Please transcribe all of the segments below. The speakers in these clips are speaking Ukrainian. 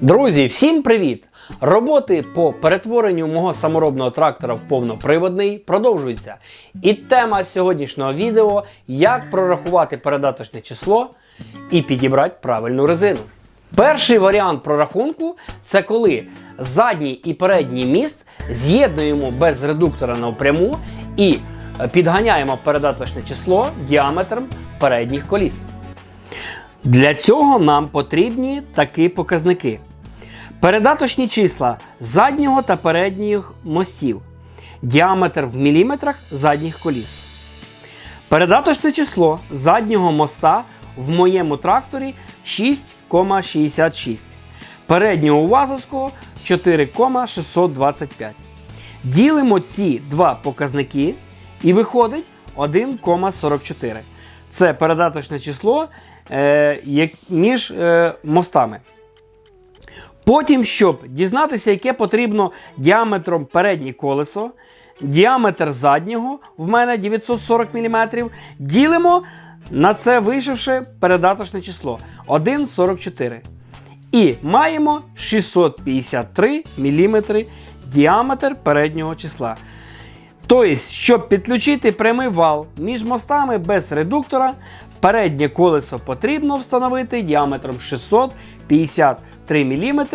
Друзі, всім привіт! Роботи по перетворенню мого саморобного трактора в повноприводний продовжуються. І тема сьогоднішнього відео як прорахувати передаточне число і підібрати правильну резину. Перший варіант прорахунку це коли задній і передній міст з'єднуємо без редуктора напряму і підганяємо передаточне число діаметром передніх коліс. Для цього нам потрібні такі показники. Передаточні числа заднього та передніх мостів. Діаметр в міліметрах задніх коліс. Передаточне число заднього моста в моєму тракторі 6,66. Переднього УАЗовського 4,625. Ділимо ці два показники і виходить 1,44. Це передаточне число е, між е, мостами. Потім, щоб дізнатися, яке потрібно діаметром переднє колесо, діаметр заднього в мене 940 мм, ділимо на це вийшовши передаточне число 1,44. І маємо 653 мм діаметр переднього числа. Тобто, щоб підключити прямий вал між мостами без редуктора, переднє колесо потрібно встановити діаметром 653 мм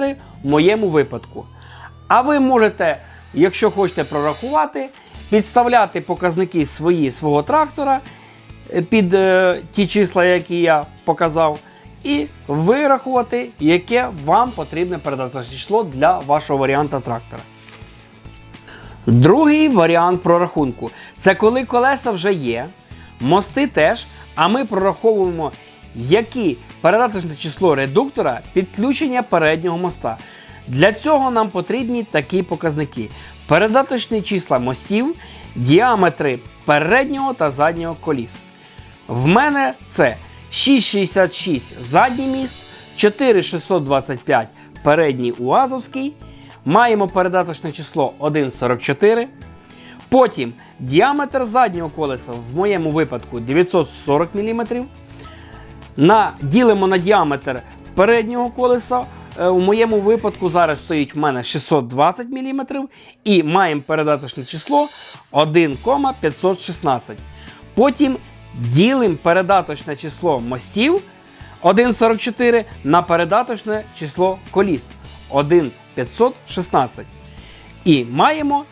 в моєму випадку. А ви можете, якщо хочете прорахувати, підставляти показники свої свого трактора е, під е, ті числа, які я показав, і вирахувати, яке вам потрібне передаточне число для вашого варіанта трактора. Другий варіант прорахунку це коли колеса вже є, мости теж, а ми прораховуємо, які передаточне число редуктора підключення переднього моста. Для цього нам потрібні такі показники: передаточні числа мостів, діаметри переднього та заднього коліс. В мене це 6,66 задній міст, 4,625 передній УАЗовський. Маємо передаточне число 1,44. Потім діаметр заднього колеса в моєму випадку 940 мм. На, ділимо на діаметр переднього колеса. Е, У моєму випадку зараз стоїть в мене 620 мм. І маємо передаточне число 1,516. Потім ділимо передаточне число мостів 1,44 на передаточне число коліс 1,516. І маємо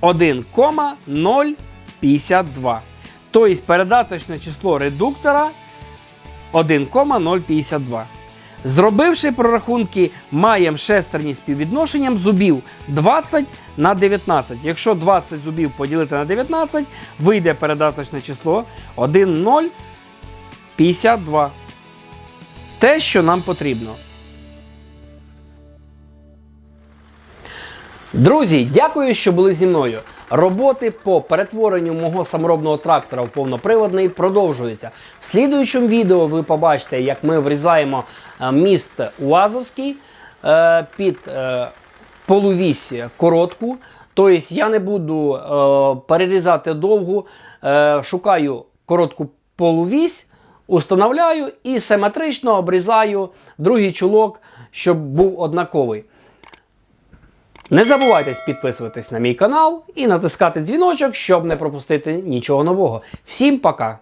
1,052. Тобто передаточне число редуктора 1,052. Зробивши прорахунки, маємо шестерні співвідношенням зубів 20 на 19. Якщо 20 зубів поділити на 19, вийде передаточне число 1,052. Те, що нам потрібно. Друзі, дякую, що були зі мною. Роботи по перетворенню мого саморобного трактора в повноприводний продовжуються. В слідуючому відео ви побачите, як ми врізаємо е, міст УАЗовський е, під е, полувісь коротку. Тобто я не буду перерізати довгу, шукаю коротку полувісь, установляю і симетрично обрізаю другий чулок, щоб був однаковий. Не забувайте підписуватись на мій канал і натискати дзвіночок, щоб не пропустити нічого нового. Всім пока!